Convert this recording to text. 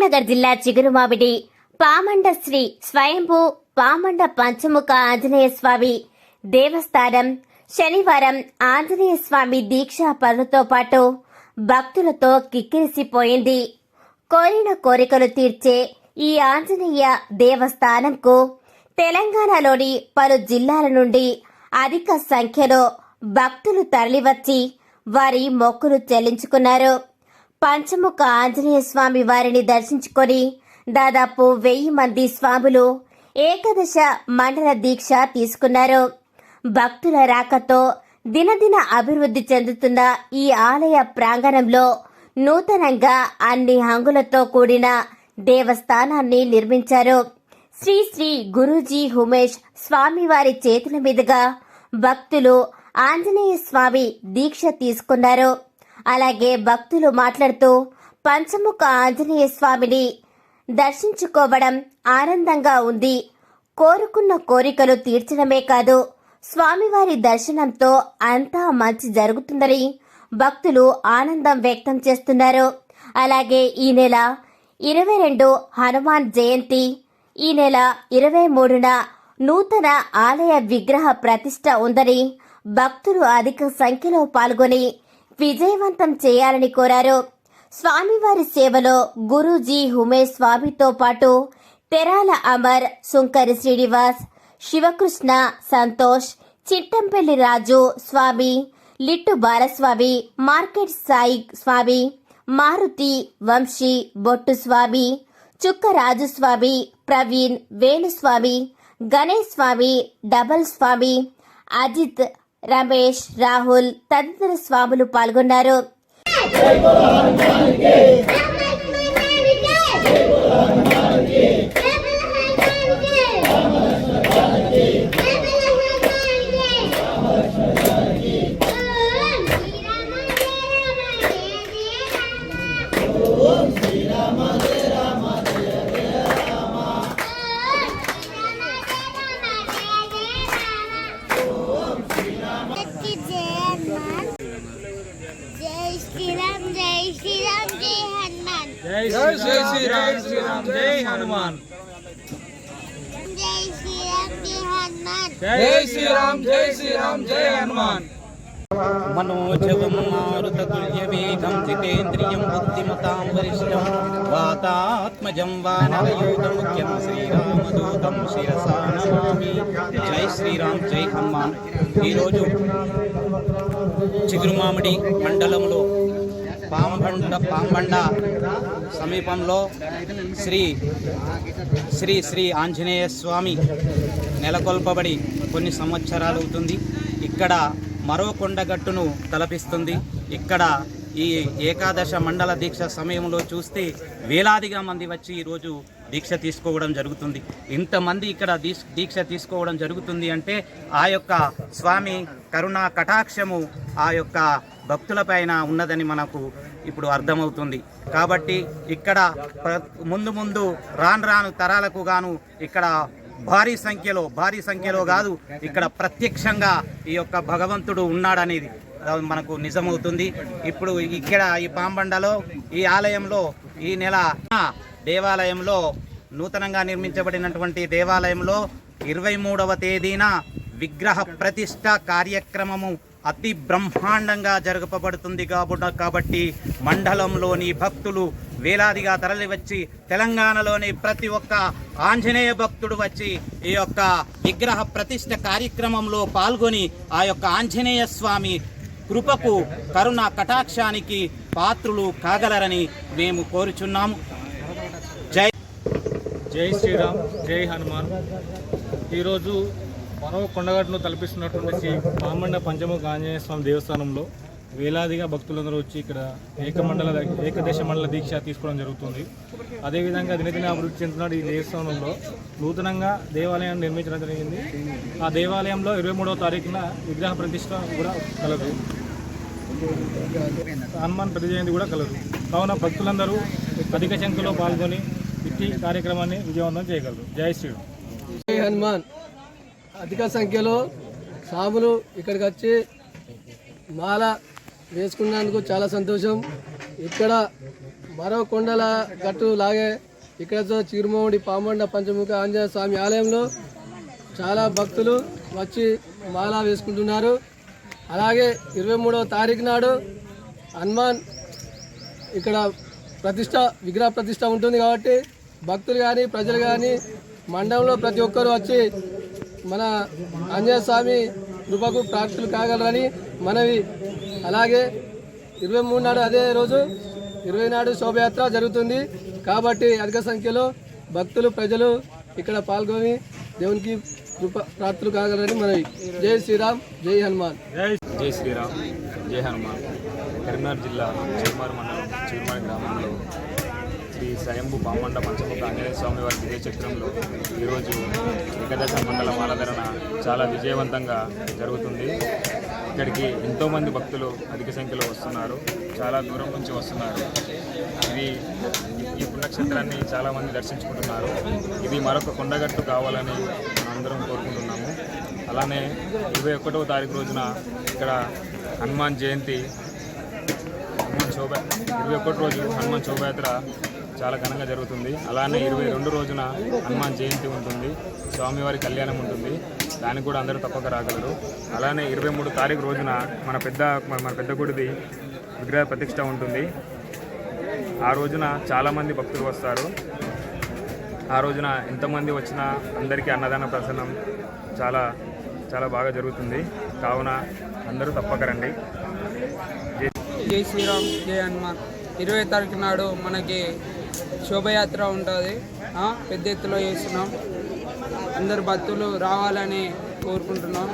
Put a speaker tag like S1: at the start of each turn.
S1: కరీంనగర్ జిల్లా చిగురుమావిడి. పామండ శ్రీ స్వయంభూ పామండ పంచముఖ ఆంజనేయ స్వామి దేవస్థానం. శనివారం ఆంజనేయ స్వామి దీక్షా పనులతో పాటు భక్తులతో కిక్కిరిసిపోయింది. కోరిన కోరికలు తీర్చే ఈ ఆంజనేయ దేవస్థానంకు తెలంగాణలోని పలు జిల్లాల నుండి అధిక సంఖ్యలో భక్తులు తరలివచ్చి వారి మొక్కులు చెల్లించుకున్నారు. పంచముఖ ఆంజనేయ స్వామి వారిని దర్శించుకొని దాదాపు వెయ్యి మంది స్వాములు ఏకదశ మండల దీక్ష తీసుకున్నారు. భక్తుల రాకతో దినదిన అభివృద్ధి చెందుతున్న ఈ ఆలయ ప్రాంగణంలో నూతనంగా అన్ని హంగులతో కూడిన దేవస్థానాన్ని నిర్మించారు. శ్రీ శ్రీ గురూజీ ఉమేష్ స్వామివారి చేతుల మీదుగా భక్తులు ఆంజనేయ స్వామి దీక్ష తీసుకున్నారు. అలాగే భక్తులు మాట్లాడుతూ పంచముఖ ఆంజనేయ స్వామిని దర్శించుకోవడం ఆనందంగా ఉంది. కోరుకున్న కోరికలు తీర్చడమే కాదు స్వామివారి దర్శనంతో అంతా మంచి జరుగుతుందని భక్తులు ఆనందం వ్యక్తం చేస్తున్నారు. అలాగే ఈ నెల ఇరవై రెండు హనుమాన్ జయంతి ఈ నెల ఇరవై మూడున నూతన ఆలయ విగ్రహ ప్రతిష్ట ఉందని భక్తులు అధిక సంఖ్యలో పాల్గొని విజయవంతం చేయాలని కోరారు. స్వామివారి సేవలో గురూజీ హుమేష్ స్వామితో పాటు తెరాల అమర్ సుంకరి శ్రీనివాస్ శివకృష్ణ సంతోష్ చిట్టంపల్లి రాజు స్వామి లిట్టు బాలస్వామి మార్కెట్ సాయి స్వామి మారుతి వంశీ బొట్టు స్వామి చుక్క రాజుస్వామి ప్రవీణ్ వేణుస్వామి గణేష్ స్వామి డబల్ స్వామి అజిత్ రమేష్ రాహుల్ తదితర స్వాములు పాల్గొన్నారు.
S2: జై జై శ్రీరామ్
S3: శ్రీరామ్ జై హనుమాన్.
S2: జై శ్రీరామ్ జై హనుమాన్.
S3: జై శ్రీరామ్ జై హనుమాన్.
S4: మనోజవం మారుతతుల్యవేగం జితేంద్రియం బుద్ధిమతాం వరిష్టం వాతాత్మజం వానరయూతముఖ్యం శ్రీరామదూతం శిరసా నమామి. జై శ్రీరామ్ జై హనుమాన్. ఈరోజు చిగురుమామిడి మండలంలో పాంబండ పాంబండ సమీపంలో శ్రీ శ్రీ శ్రీ ఆంజనేయ స్వామి నెలకొల్పబడి కొన్ని సంవత్సరాలు అవుతుంది. ఇక్కడ మరో కొండగట్టును తలపిస్తుంది. ఇక్కడ ఈ ఏకాదశ మండల దీక్ష సమయంలో చూస్తే వేలాదిగా మంది వచ్చి ఈరోజు దీక్ష తీసుకోవడం జరుగుతుంది. ఇంతమంది ఇక్కడ దీక్ష దీక్ష తీసుకోవడం జరుగుతుంది అంటే ఆ యొక్క స్వామి కరుణా కటాక్షము ఆ యొక్క భక్తులపైన ఉన్నదని మనకు ఇప్పుడు అర్థమవుతుంది. కాబట్టి ఇక్కడ ప్ర- ముందు ముందు రాను రాను తరాలకు గాను ఇక్కడ భారీ సంఖ్యలో భారీ సంఖ్యలో కాదు ఇక్కడ ప్రత్యక్షంగా ఈ యొక్క భగవంతుడు ఉన్నాడనేది మనకు నిజమవుతుంది. ఇప్పుడు ఇక్కడ ఈ పాంబండలో ఈ ఆలయంలో ఈ నెల దేవాలయంలో నూతనంగా నిర్మించబడినటువంటి దేవాలయంలో ఇరవై మూడవ తేదీన విగ్రహ ప్రతిష్ట కార్యక్రమము అతి బ్రహ్మాండంగా జరగపబడుతుంది కాబు- కాబట్టి మండలంలోని భక్తులు వేలాదిగా తరలివచ్చి తెలంగాణలోని ప్రతి ఒక్క ఆంజనేయ భక్తుడు వచ్చి ఈ యొక్క విగ్రహ ప్రతిష్ట కార్యక్రమంలో పాల్గొని ఆ యొక్క ఆంజనేయ స్వామి కృపకు కరుణ కటాక్షానికి పాత్రులు కాగలరని మేము కోరుచున్నాము. జై
S3: జై శ్రీరామ్ జై హనుమాన్. ఈరోజు మరో కొండగట్టును తలపిస్తున్నటువంటి శ్రీ పామండ పంచముఖ ఆంజనేయ స్వామి దేవస్థానంలో వేలాదిగా భక్తులందరూ వచ్చి ఇక్కడ ఏకమండల ఏకదేశ మండల దీక్ష తీసుకోవడం జరుగుతుంది. అదేవిధంగా దినదిన అభివృద్ధి చెందుతున్న ఈ దేవస్థానంలో. నూతనంగా దేవాలయాన్ని నిర్మించడం జరిగింది. ఆ దేవాలయంలో ఇరవై మూడవ తారీఖున విగ్రహ ప్రతిష్ట కూడా కలదు. హనుమాన్ ప్రతి జయంతి కూడా కలదు. కావున భక్తులందరూ అధిక సంఖ్యలో పాల్గొని ఇట్టి కార్యక్రమాన్ని విజయవంతం చేయగలరు. జై శ్రీరామ్
S5: జై హనుమాన్. అధిక సంఖ్యలో సాములు ఇక్కడికి వచ్చి మాల వేసుకున్నందుకు చాలా సంతోషం. ఇక్కడ మరో కొండల గట్టు లాగే ఇక్కడ చిరుమౌడి పామండ పంచముఖ ఆంజనేయ స్వామి ఆలయంలో చాలా భక్తులు వచ్చి మాల వేసుకుంటున్నారు. అలాగే ఇరవై మూడవ తారీఖు నాడు హనుమాన్ ఇక్కడ ప్రతిష్ట విగ్రహ ప్రతిష్ట ఉంటుంది కాబట్టి భక్తులు కానీ ప్రజలు కానీ మండలంలో ప్రతి ఒక్కరు వచ్చి మన ఆంజనేయస్వామి కృపకు ప్రాప్తులు కాగలరని మనవి. అలాగే ఇరవై మూడు నాడు అదే రోజు ఇరవై నాడు శోభయాత్ర జరుగుతుంది. కాబట్టి అధిక సంఖ్యలో భక్తులు ప్రజలు ఇక్కడ పాల్గొని దేవునికి కృప ప్రాప్తులు కాగలరని మనవి. జై శ్రీరామ్ జై హనుమాన్.
S6: జై శ్రీరామ్ జై హనుమాన్. కరీంనగర్ జిల్లా చిరుమారు మండలం చిరుమారి గ్రామంలో శ్రీ స్వయంభు పామండ పంచముఖ ఆంజనేయ స్వామి వారి విజయ చక్రంలో ఈరోజు ఏకదశ మండల మాలధరణ చాలా విజయవంతంగా జరుగుతుంది. ఇక్కడికి ఎంతోమంది భక్తులు అధిక సంఖ్యలో వస్తున్నారు. చాలా దూరం నుంచి వస్తున్నారు. ఇది ఈ పుణ్యక్షేత్రాన్ని చాలామంది దర్శించుకుంటున్నారు. ఇది మరొక కొండగట్టు కావాలని మనందరం కోరుకుంటున్నాము. అలానే ఇరవై ఒకటవ తారీఖు రోజున ఇక్కడ హనుమాన్ జయంతి హనుమాన్ శోభ ఇరవై ఒకటి రోజు హనుమాన్ శోభయాత్ర చాలా ఘనంగా జరుగుతుంది. అలానే ఇరవై రెండు రోజున హనుమాన్ జయంతి ఉంటుంది. స్వామివారి కళ్యాణం ఉంటుంది. దానికి కూడా అందరూ తప్పక రాగలరు. అలానే ఇరవై మూడు తారీఖు రోజున మన పెద్ద మన పెద్ద గుడిది విగ్రహ ప్రతిష్ట ఉంటుంది. ఆ రోజున చాలామంది భక్తులు వస్తారు. ఆ రోజున ఎంతమంది వచ్చినా అందరికీ అన్నదాన ప్రసన్నం చాలా చాలా బాగా జరుగుతుంది. కావున అందరూ తప్పక రండి.
S7: జై శ్రీరామ్ జై హనుమాన్. ఇరవై తారీఖు నాడు మనకి శోభయాత్ర ఉంటుంది. పెద్ద ఎత్తులో చేస్తున్నాం. అందరు భక్తులు రావాలని కోరుకుంటున్నాం.